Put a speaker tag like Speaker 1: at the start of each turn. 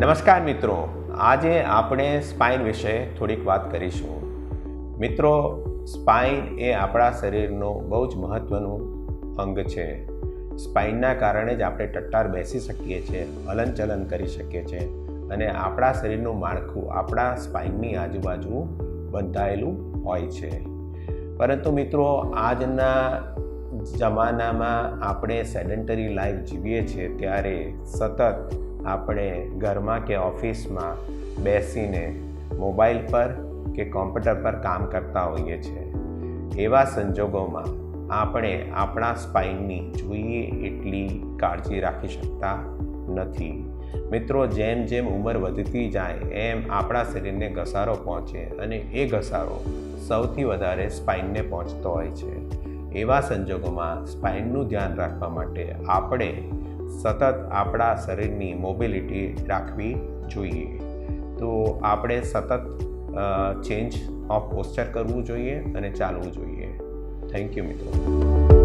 Speaker 1: નમસ્કાર મિત્રો. આજે આપણે સ્પાઇન વિશે થોડીક વાત કરીશું. મિત્રો સ્પાઇન એ આપણા શરીરનું બહુ જ મહત્ત્વનું અંગ છે. સ્પાઇનના કારણે જ આપણે ટટ્ટાર બેસી શકીએ છીએ, હલનચલન કરી શકીએ છીએ અને આપણા શરીરનું માળખું આપણા સ્પાઇનની આજુબાજુ બંધાયેલું હોય છે. પરંતુ મિત્રો, આજના જમાનામાં આપણે સેડન્ટરી લાઈફ જીવીએ છીએ ત્યારે સતત આપણે ઘરમાં કે ઓફિસમાં બેસીને મોબાઈલ પર કે કોમ્પ્યુટર પર કામ કરતા હોઈએ છીએ. એવા સંજોગોમાં આપણે આપણા સ્પાઇનની જોઈએ એટલી કાળજી રાખી શકતા નથી. મિત્રો, જેમ જેમ ઉંમર વધતી જાય, એમ આપણા શરીરને ઘસારો પહોંચે અને એ ઘસારો સૌથી વધારે સ્પાઇનને પહોંચતો હોય છે. એવા સંજોગોમાં સ્પાઇનનું ધ્યાન રાખવા માટે આપણે સતત આપણા શરીરની મોબિલિટી રાખવી જોઈએ. તો આપણે સતત ચેન્જ ઓફ પોસ્ચર કરવું જોઈએ અને ચાલવું જોઈએ. થેન્ક યુ મિત્રો.